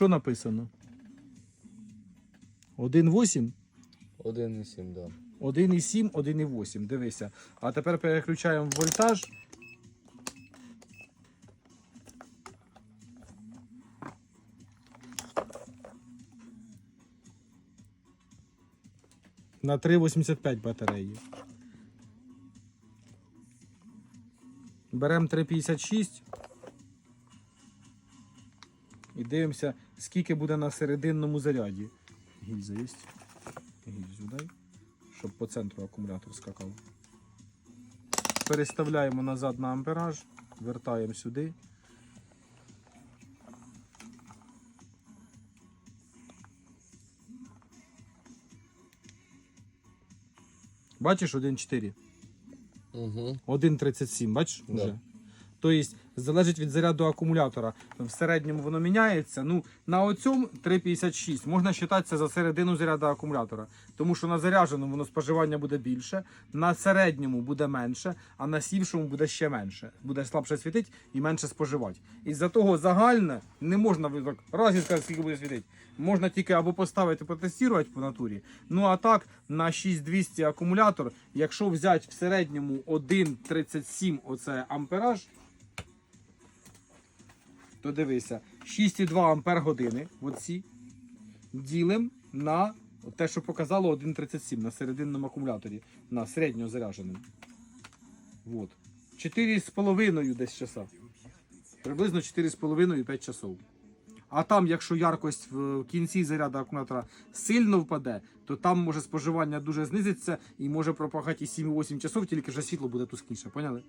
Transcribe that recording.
Що написано? 1,8? 1,7, да. 1,7, 1,8. Дивися. А тепер переключаємо вольтаж. На 3,85 батареї. Беремо 3,56 і дивимося, скільки буде на серединному заряді. Гільза є? Гільзу дай щоб по центру акумулятор скакав. Переставляємо назад на ампераж, вертаємо сюди. Бачиш 1,4? Угу. 1,37, бачиш? Да. Вже? Тобто, залежить від заряду акумулятора. В середньому воно міняється. Ну, на оцьому 3,56 можна вважати це за середину заряду акумулятора. Тому що на зарядженому воно споживання буде більше, на середньому буде менше, а на сівшому буде ще менше. Буде слабше світити і менше споживати. І-за того загальне не можна так раз і сказати, скільки буде світити. Можна тільки або поставити потестувати по натурі. Ну а так на 6200 акумулятор, якщо взяти в середньому 1,37 оце ампераж, то дивися, 6,2 ампер години, оці, ділим на те, що показало 1,37 на серединному акумуляторі, на середньо зарядженому. Вот. 4,5 десь часа. Приблизно 4,5-5 часов. А там, якщо яркость в кінці заряду акумулятора сильно впаде, то там може споживання дуже знизиться і може пропахати і 7-8 часов, тільки вже світло буде тускніше. Поняли?